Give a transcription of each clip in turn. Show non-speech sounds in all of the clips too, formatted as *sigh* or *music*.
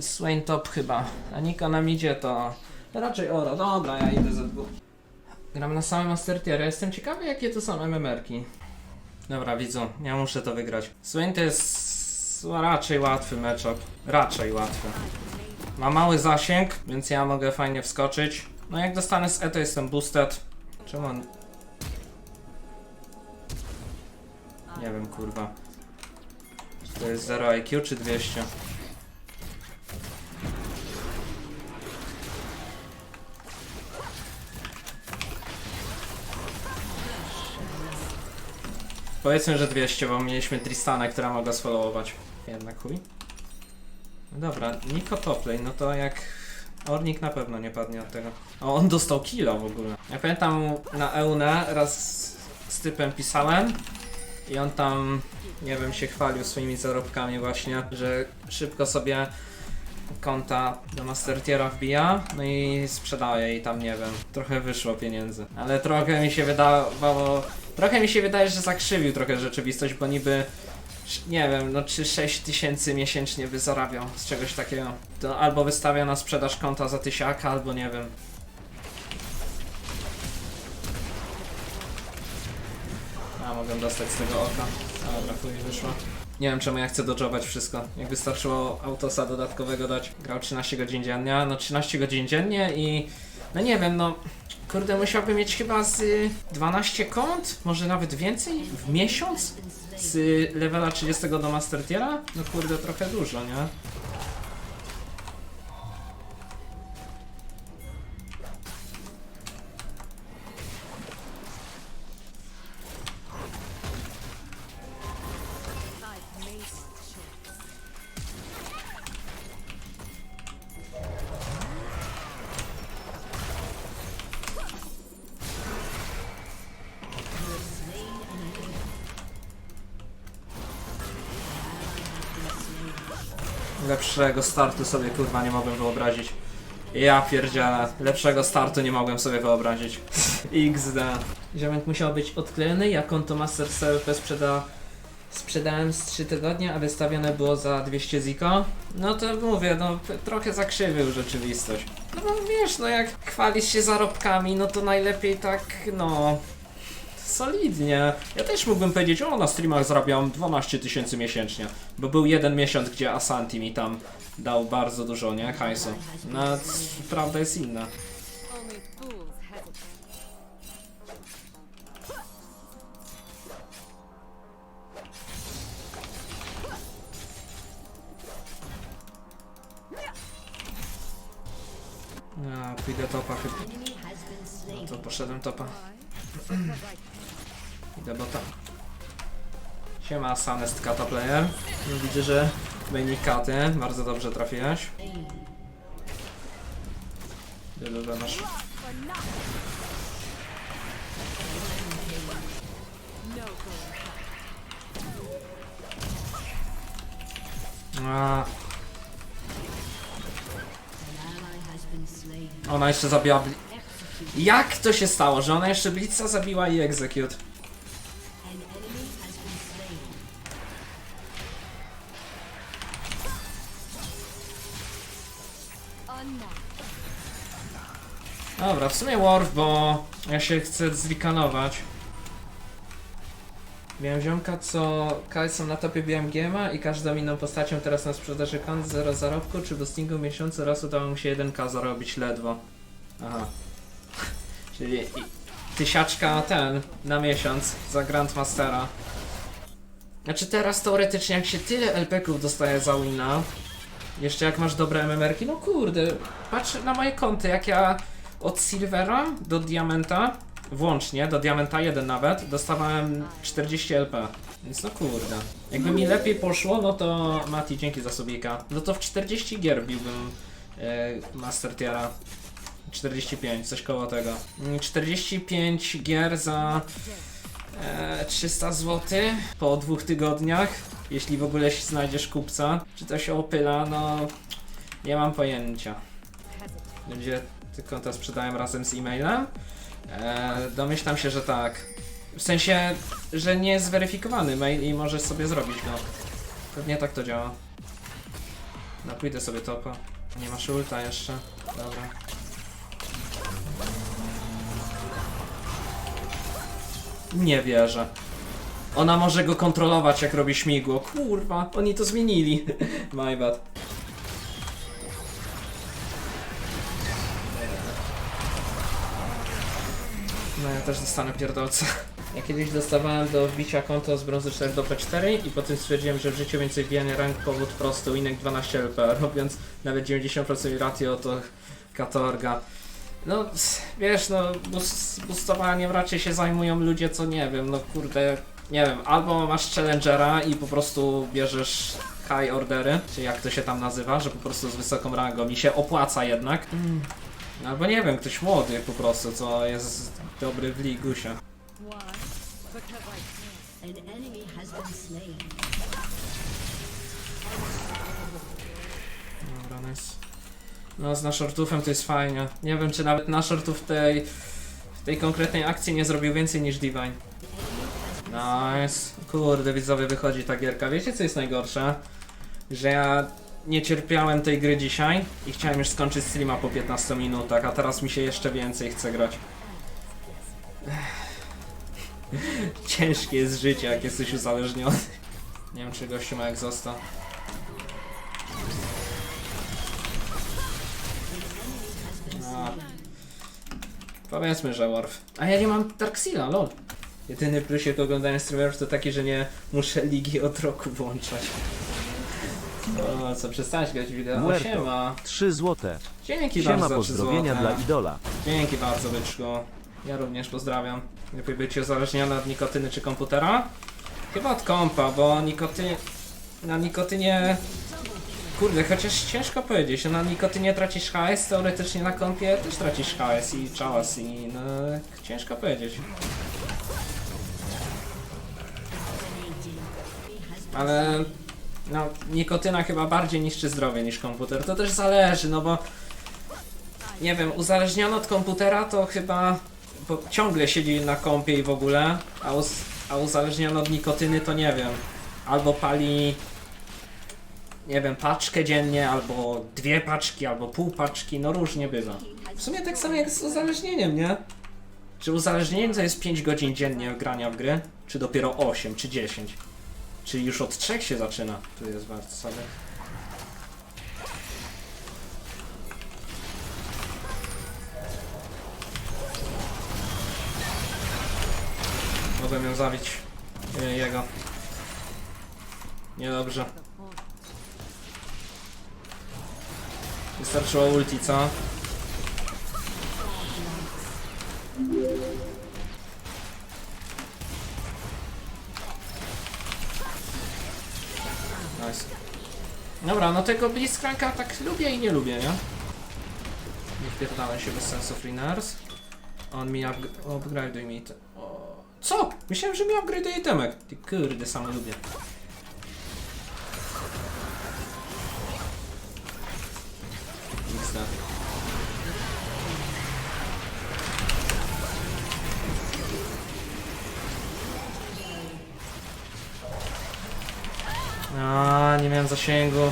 Swain top chyba. A Niko nam idzie to... Raczej Oro. Dobra, ja idę za dwóch. Gram na samym Master Tier. Jestem ciekawy jakie to są MMR-ki. Dobra, widzą. Ja muszę to wygrać. Swain to jest raczej łatwy matchup. Raczej łatwy. Ma mały zasięg, więc ja mogę fajnie wskoczyć. No jak dostanę z E to jestem boosted. Czemu on... Nie wiem kurwa. Czy to jest 0 IQ czy 200? Powiedzmy, że 200, bo mieliśmy Tristana, która mogła sfollowować. Jednak chuj. No dobra, Niko toplane, no to jak... Ornik na pewno nie padnie od tego. O, on dostał kilo w ogóle. Ja pamiętam na Eune raz z typem pisałem i on tam, nie wiem, się chwalił swoimi zarobkami właśnie, że szybko sobie konta do Mastertiera wbija, no i sprzedaje i tam, nie wiem, trochę wyszło pieniędzy. Ale trochę mi się wydawało, trochę mi się wydaje, że zakrzywił trochę rzeczywistość, bo niby nie wiem, no czy 6 tysięcy miesięcznie by zarabiał z czegoś takiego. To albo wystawia na sprzedaż konta za tysiaka, albo nie wiem. A, mogę dostać z tego oka. Dobra, chuj wyszło. Nie wiem czemu ja chcę dodżować wszystko. Jak wystarczyło autosa dodatkowego dać. Grał 13 godzin dziennie, no 13 godzin dziennie i... No nie wiem, no... Kurde, musiałbym mieć chyba z y, 12 kont? Może nawet więcej? W miesiąc? Z levela 30 do Master Tiera? No kurde, trochę dużo, nie? Lepszego startu sobie kurwa nie mogłem wyobrazić. Ja pierdzielę, lepszego startu nie mogłem sobie wyobrazić. *laughs* XD. Ziomek musiał być odklejony, jak on to Master CLP sprzeda... Sprzedałem z 3 tygodnie, a wystawione było za 200 ziko. No to mówię, no trochę zakrzywił rzeczywistość. No wiesz, no jak chwalisz się zarobkami, no to najlepiej tak, no... Solidnie. Ja też mógłbym powiedzieć, o na streamach zarabiam 12 tysięcy miesięcznie. Bo był jeden miesiąc, gdzie Asanti mi tam dał bardzo dużo, nie? Hajsu. No, prawda jest inna. A, pójdę topa chyba. No to poszedłem topa. *clears throat* Idę bota. Siema, Asanest Kata Player. No, Widzę, że main katy. Bardzo dobrze trafiłeś. Dobra, masz. A. Ona jeszcze zabiła. Jak to się stało, że ona jeszcze Blitza zabiła i Execute? Dobra, w sumie Worf, bo ja się chcę zlikanować. Miałem ziomka, co są na topie BMGMA i każdą inną postacią teraz na sprzedaży kont zero zarobku, czy boostingu miesiącu raz udało mu się 1k zarobić ledwo. Aha. *laughs* Czyli tysiaczka ten na miesiąc za Grandmastera. Znaczy teraz teoretycznie jak się tyle LP-ków dostaje za wina, jeszcze jak masz dobre MMR-ki, no kurde, patrz na moje konty, jak ja od Silvera do Diamenta, włącznie, do Diamenta 1 nawet, dostawałem 40 LP. Więc no kurde. Jakby mi lepiej poszło, no to Mati, dzięki za subika. No to w 40 gier biłbym e, Master Tiera. 45, coś koło tego. Mm, 45 gier za e, 300 zł po dwóch tygodniach. Jeśli w ogóle znajdziesz kupca. Czy to się opyla? No nie mam pojęcia. Będzie to sprzedałem razem z e-mailem. E, domyślam się, że tak. W sensie, że nie jest zweryfikowany mail i możesz sobie zrobić go. Pewnie tak to działa. No pójdę sobie topa. Nie masz ulta jeszcze. Dobra. Nie wierzę. Ona może go kontrolować jak robi śmigło. Kurwa, oni to zmienili. *laughs* My bad. No ja też dostanę pierdolca. Ja kiedyś dostawałem do wbicia konto z brązu 4 do P4 i potem stwierdziłem, że w życiu więcej wbijania rank powód prosty, inek 12 LP, robiąc nawet 90% ratio to katorga. No, wiesz, no, boostowaniem raczej się zajmują ludzie, co nie wiem, no kurde, nie wiem, albo masz challengera i po prostu bierzesz high ordery, czy jak to się tam nazywa, że po prostu z wysoką rangą i się opłaca jednak. Albo nie wiem, ktoś młody po prostu, co jest dobry w slain. Dobra, nice. No, z naszortufem to jest fajnie. Nie wiem, czy nawet naszortów w tej, w tej konkretnej akcji nie zrobił więcej niż Divine. Nice. Kurde, widzowie, wychodzi ta gierka. Wiecie, co jest najgorsze? Że ja nie cierpiałem tej gry dzisiaj i chciałem już skończyć streama po 15 minutach, a teraz mi się jeszcze więcej chce grać. *laughs* Ciężkie jest życie, jak jesteś uzależniony. Nie wiem, czy gościu ma jak został. A. Powiedzmy, że Worf. A ja nie mam Darkseala, lol. Jedyny plusik oglądania streamerów to taki, że nie muszę ligi od roku włączać. O, co przestałeś grać w wideo? O, siema. 3 złote. Dzięki Siema bardzo, pozdrowienia trzy dla złote. idola. Dzięki bardzo, byczku. Ja również pozdrawiam. Lepiej być uzależniony od nikotyny czy komputera? Chyba od kompa, bo nikoty... na nikotynie... Kurde, chociaż ciężko powiedzieć, na nikotynie tracisz hajs, teoretycznie na kompie też tracisz hajs i czas i no... ciężko powiedzieć. Ale... No, nikotyna chyba bardziej niszczy zdrowie niż komputer. To też zależy, no bo nie wiem, uzależniony od komputera to chyba ciągle siedzi na kompie i w ogóle, a, uz, a uzależniony od nikotyny to nie wiem. Albo pali, nie wiem, paczkę dziennie, albo dwie paczki, albo pół paczki, no różnie bywa. W sumie tak samo jak z uzależnieniem, nie? Czy uzależnienie to jest 5 godzin dziennie grania w gry? Czy dopiero 8, czy 10? Czy już od 3 się zaczyna? Tu jest bardzo sobie. Mogłem ją zabić. Nie, jego. Niedobrze. Wystarczyło ulti, co? Nice. Dobra, no tego Blitzcranka tak lubię i nie lubię, nie? Nie wpierdalaj się bez sensu Freeners. On mi upg upgrade'uje mi. Co? Myślałem, że mi upgrade'uje temek. Ty kurde, sam lubię. XD. A, nie miałem zasięgu.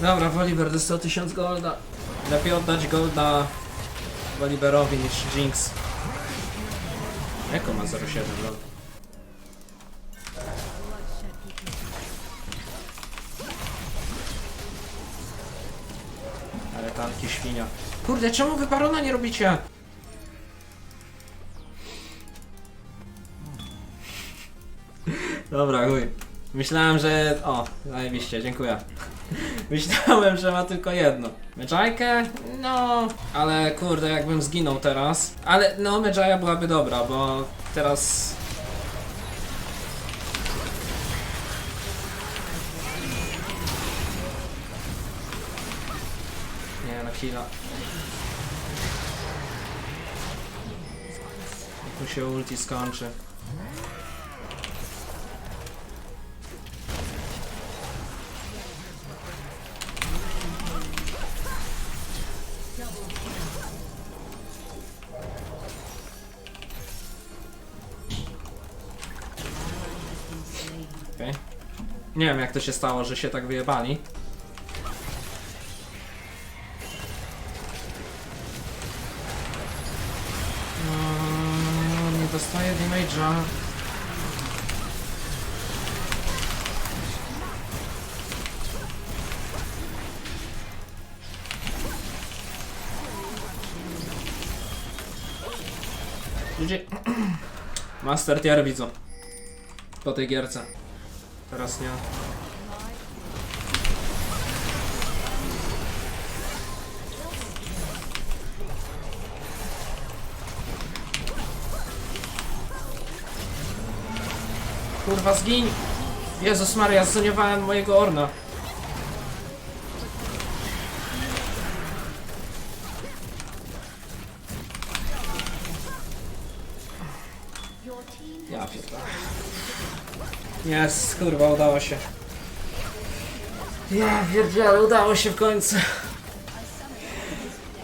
Dobra, Woliver dostał 1000 golda. Lepiej oddać golda Woliverowi niż Jinx. Eko ma 0,7 lol. Ale tanki świnia. Kurde, czemu wy barona nie robicie? Dobra, chuj. Myślałem, że... O, zajebiście, dziękuję. Myślałem, że ma tylko jedno. Medżajkę? No, ale kurde, jakbym zginął teraz. Ale no, Medżaja byłaby dobra, bo teraz... Nie, na. Jak mu się ulti skończy. Nie wiem jak to się stało, że się tak wyjebali. No, nie dostaję damage'a. GG. *clears throat* Master Tier widzą. Po tej gierce. Teraz nie. Kurwa zgiń! Jezus Maria, zaniowałem mojego Orna. Jest, kurwa, udało się. Ja pierdzielę, udało się w końcu.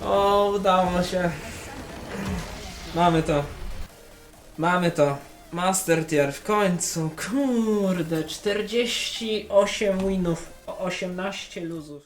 O, udało się. Mamy to. Mamy to. Master tier w końcu. Kurde, 48 winów, 18 luzów.